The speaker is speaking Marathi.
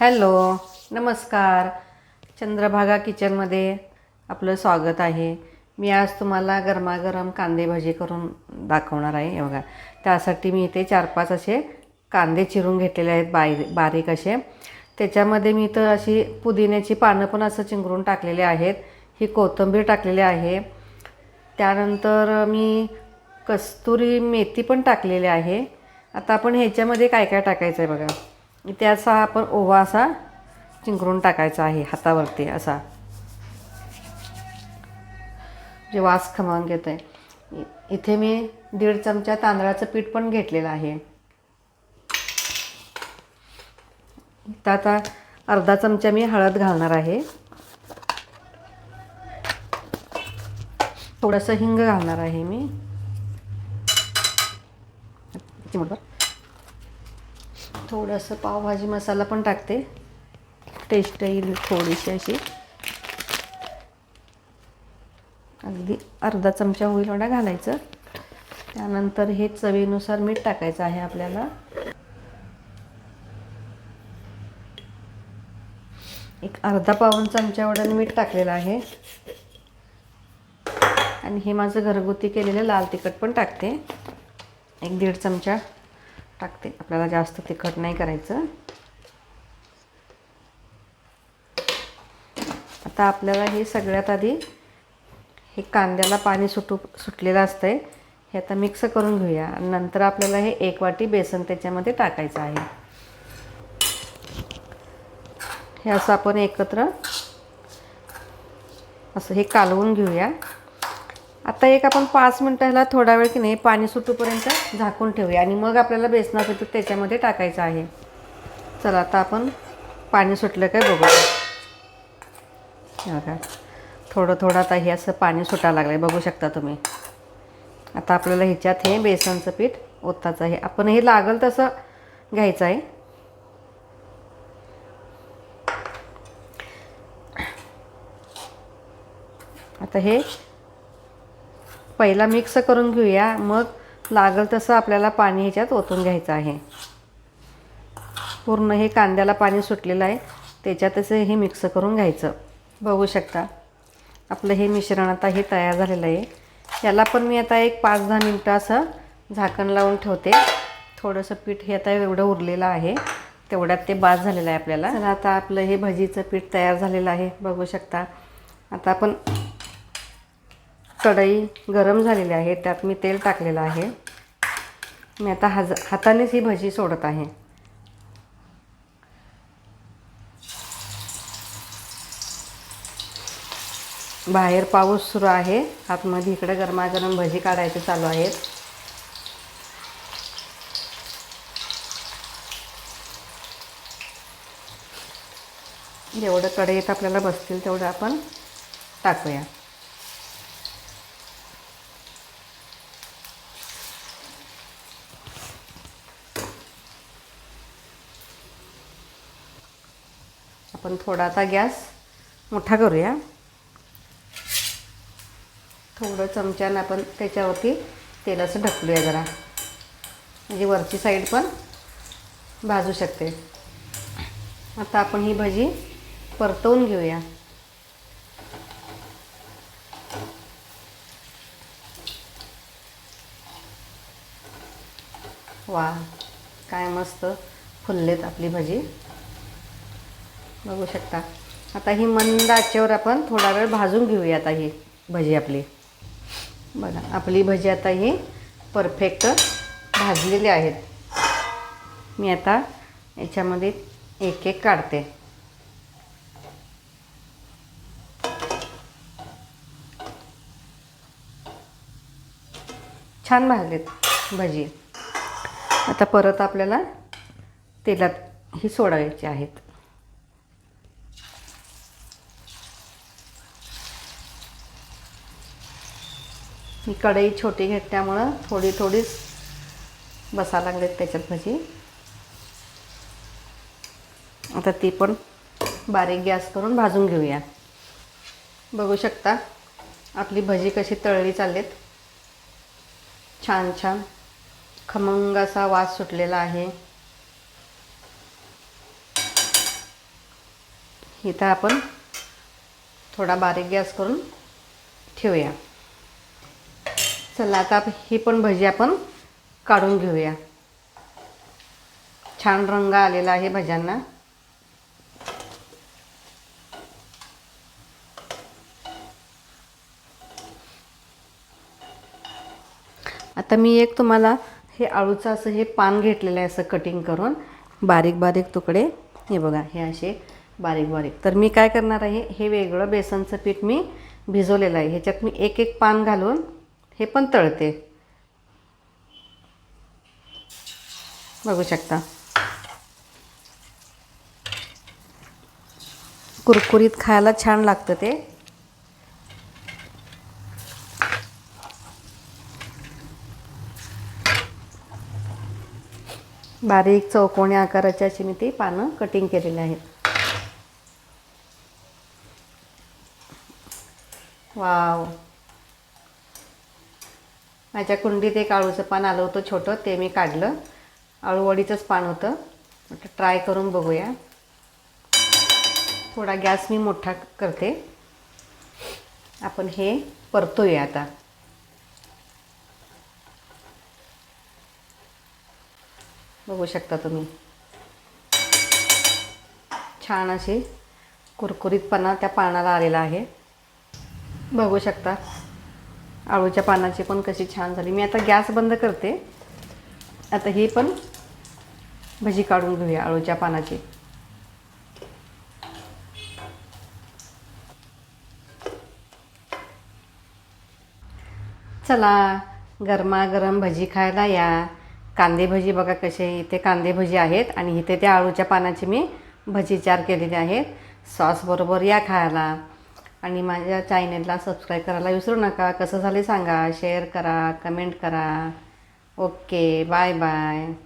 हॅलो नमस्कार. चंद्रभागा किचनमध्ये आपलं स्वागत आहे. मी आज तुम्हाला गरमागरम कांदे भजी करून दाखवणार आहे बघा. त्यासाठी मी इथे चार पाच असे कांदे चिरून घेतलेले आहेत बारी बारीक असे. त्याच्यामध्ये मी तर अशी पुदिन्याची पानं पण असं चिंगरून टाकलेले आहेत. ही कोथिंबीर टाकलेली आहे. त्यानंतर मी कस्तुरी मेथी पण टाकलेली आहे. आता आपण ह्याच्यामध्ये काय काय टाकायचं आहे बघा? त्याचा असा आपण ओवा असा चिंकरून टाकायचा आहे हातावरती असा. जे वास खमावून घेत आहे इथे मी दीड चमचा तांदळाचं पीठ पण घेतलेलं आहे. इथं आता अर्धा चमचा मी हळद घालणार आहे. थोडंसं हिंग घालणार आहे मी. चिमूटभर. थोडंसं पावभाजी मसाला पण टाकते. टेस्ट येईल थोडीशी अशी. अगदी अर्धा चमचा होईल एवढा घालायचं. त्यानंतर हे चवीनुसार मीठ टाकायचं आहे आपल्याला. एक अर्धा पाऊण चमचा एवढं मीठ टाकलेलं आहे. आणि हे माझं घरगुती केलेलं लाल तिखट पण टाकते. एक दीड चमचा. टाकते. आपल्याला जास्त तिखट नाही करायचं. आता आपल्याला हे सगळ्यात आधी हे कांद्याला पाणी सुटू सुटलेलं असतंय. हे आता मिक्स करून घेऊया. आणि नंतर आपल्याला हे एक वाटी बेसन त्याच्यामध्ये टाकायचं आहे. हे असं आपण एकत्र असं हे कालवून घेऊया. आता एक आपण पाच मिनटं ह्याला थोडा वेळ की नाही पाणी सुटूपर्यंत झाकून ठेवूया आणि मग आपल्याला बेसनाचं पीठ त्याच्यामध्ये टाकायचं आहे. चला आता आपण पाणी सुटलं काय बघूया. बघा थोडं थोडं आता हे असं पाणी सुटायला लागलं आहे बघू शकता तुम्ही. आता आपल्याला ह्याच्यात हे बेसनचं पीठ ओताचं आहे. आपण हे लागल तसं घ्यायचं आहे. आता हे पहिला मिक्स करून घेऊया. मग लागल तसं आपल्याला पाणी ह्याच्यात ओतून घ्यायचं आहे. पूर्ण हे कांद्याला पाणी सुटलेलं आहे. त्याच्यातच हे मिक्स करून घ्यायचं. बघू शकता. आपलं हे मिश्रण आता हे तयार झालेलं आहे. याला पण मी आता एक पाच दहा मिनटं असं झाकण लावून ठेवते. थोडंसं पीठ हे आता एवढं उरलेलं आहे. तेवढ्यात ते बाद झालेलं आहे आपल्याला. चला आता आपलं हे भजीचं पीठ तयार झालेलं आहे. बघू शकता. आता आपण कढई गरम झालेली आहे त्यात मी तेल टाकलेलं आहे. मी आता हज हातानेच ही भजी सोडत आहे. बाहेर पाऊस सुरू आहे. आतमध्ये इकडे गरमागरम भजी काढायचे चालू आहेत. जेवढं कढईत आपल्याला बसतील तेवढं आपण टाकूया. आपण थोडा आता गॅस मोठा करूया. थोडं चमच्यानं आपण त्याच्यावरती तेलाचं ढकलूया जरा. म्हणजे वरची साईड पण भाजू शकते. आता आपण ही भजी परतवून घेऊया. वा काय मस्त फुललेत आपली भजी. बघू शकता. आता ही मंद आचेवर आपण थोडा वेळ भाजून घेऊया आता ही भजी आपली. बघा आपली भजी आता ही परफेक्ट भाजलेली आहेत. मी आता याच्यामध्ये एक एक काढते. छान भाजलेत भजी. आता परत आपल्याला तेलात ही सोडायची आहेत. ही कढई छोटी घेतल्यामुळं थोडी थोडीच बसा लागलेत त्याच्यात भजी. आता ती पण बारीक गॅस करून भाजून घेऊया. बघू शकता आपली भजी कशी तळली चाललेत. छान छान. खमंग असा वास सुटलेला आहे. इथं आपण थोडा बारीक गॅस करून ठेवूया. चला आता ही पण भजी आपण काढून घेऊया. छान रंग आलेला आहे भज्यांना. आता मी एक तुम्हाला हे आळूचं असं हे पान घेतलेलं आहे असं कटिंग करून. बारीक बारीक तुकडे. हे बघा हे असे बारीक बारीक. तर मी काय करणार आहे हे वेगळं बेसनचं पीठ मी भिजवलेलं आहे. ह्याच्यात मी एक एक पान घालून हे पण तळते. बघू शकता. कुरकुरीत खायला छान लागतं ते. बारीक चौकोनी आकाराची अशी मी ती पानं कटिंग केलेली आहेत. वाव. माझ्या कुंडीत एक आळूचं पान आलं होतं छोटं ते मी काढलं. आळूवडीचंच पान होतं. म्हटलं ट्राय करून बघूया. थोडा गॅस मी मोठा करते. आपण हे परतूया आता. बघू शकता तुम्ही. छान अशी कुरकुरीतपणा त्या पानाला आलेला आहे. बघू शकता. आळूच्या पानाची पण कशी छान झाली. मी आता गॅस बंद करते. आता ही पण भजी काढून घेऊया आळूच्या पानाची. चला गरमागरम भजी खायला या. कांदे भजी बघा कसे इथे कांदे भजी आहेत आणि इथे त्या आळूच्या पानाची मी भजी चार केलेले आहेत. सॉसबरोबर या खायला. आणि माझ्या चॅनेलला सबस्क्राईब करायला विसरू नका. कसं झाले सांगा. शेअर करा कमेंट करा. Okay bye bye